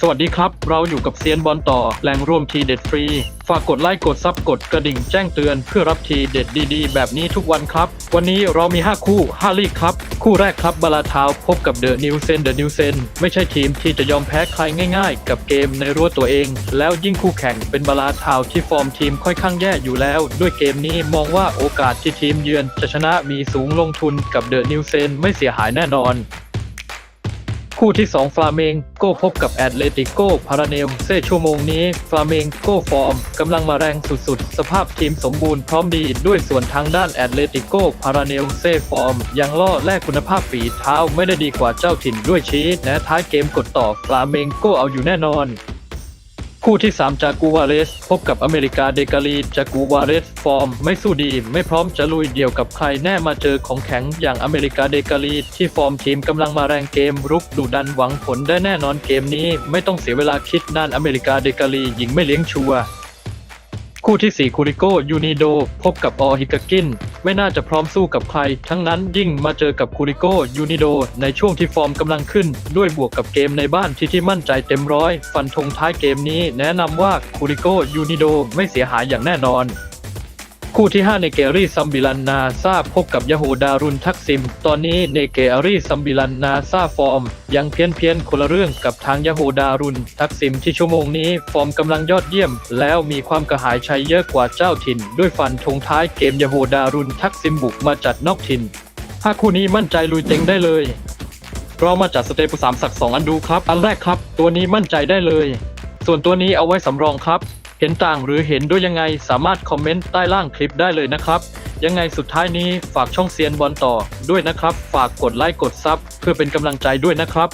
สวัสดีครับ เราอยู่กับเซียนบอลต่อแหล่งรวมทีเด็ดฟรี ฝากกดไลค์กดซับกดกระดิ่งแจ้งเตือนเพื่อรับทีเด็ดดีๆ แบบนี้ทุกวันครับ วันนี้เรามี 5 คู่ 5 ลีกครับ คู่แรกครับบาลาทาวพบกับเดอะนิวเซนเดอะนิวเซนไม่ใช่ทีมที่จะยอมแพ้ใครง่ายๆ กับเกมในรั้วตัวเอง แล้วยิ่งคู่แข่งเป็นบาลาทาวที่ฟอร์มทีมค่อยข้างแย่อยู่แล้ว ด้วยเกมนี้มองว่าโอกาสที่ทีมเยือนจะชนะมีสูงลงทุนกับเดอะนิวเซนไม่เสียหายแน่นอน คู่ที่ 2 ฟลาเมงโก้พบกับแอตเลติโก้พาราเนลเซชั่วโมงนี้ ฟลาเมงโก้ฟอร์มกำลังมาแรงสุดๆ สภาพทีมสมบูรณ์พร้อมดีด้วยส่วนทางด้านแอตเลติโก้พาราเนลเซฟอร์ม ยังล่อแลกคุณภาพฝีเท้าไม่ได้ดีกว่าเจ้าถิ่นด้วยชีสและท้ายเกมกดต่อฟลาเมงโก้เอาอยู่แน่นอน คู่ที่ 3 จากกูวาเรส พบกับอเมริกาเดกาลีจากกูวาเรส ฟอร์ม ไม่สู้ดี ไม่พร้อมจะลุยเดี่ยวกับใครแน่มาเจอของแข็งอย่างอเมริกาเดกาลีที่ฟอร์มทีมกำลังมาแรงเกมรุกดุดันหวังผลได้แน่นอนเกมนี้ ไม่ต้องเสียเวลาคิดนานอเมริกาเดกาลียิงไม่เลี้ยงชัว คู่ที่ 4 คูริโกยูนิโด พบกับออฮิกากิน ไม่น่าจะพร้อมสู้กับใคร ทั้งนั้นยิ่งมาเจอกับคูริโกยูนิโด ในช่วงที่ฟอร์มกำลังขึ้น ด้วยบวกกับเกมในบ้านที่ที่มั่นใจเต็มร้อย ฟันธงท้ายเกมนี้แนะนำว่าคูริโกยูนิโดไม่เสียหายอย่างแน่นอน คู่ที่5เนเกอรี่ซัมบิลันนาซาพบกับยาโฮดารุนทักซิม ตอนนี้เนเกอรี่ซัมบิลันนาซาฟอร์ม ยังเพี้ยนเพียนคนละเรื่องกับทางยาโฮดารุนทักซิมที่ชั่วโมงนี้ ฟอร์มกำลังยอดเยี่ยม แล้วมีความกระหายชัยเยอะกว่าเจ้าถิ่น ด้วยฟันธงท้ายเกมยาโฮดารุนทักซิมบุกมาจัดนอกถิ่นถ้าคู่นี้มั่นใจลุยเต็งได้เลยเรามาจัดสเตปสามสักสองอันดูครับ อันแรกครับ ตัวนี้มั่นใจได้เลย ส่วนตัวนี้เอาไว้สำรองครับ เห็นต่างหรือเห็นด้วยยังไงสามารถคอมเมนต์ใต้ล่างคลิปได้เลยนะครับ ยังไงสุดท้ายนี้ฝากช่องเซียนบอลต่อด้วยนะครับ ฝากกดไลค์กดซับเพื่อเป็นกำลังใจด้วยนะครับ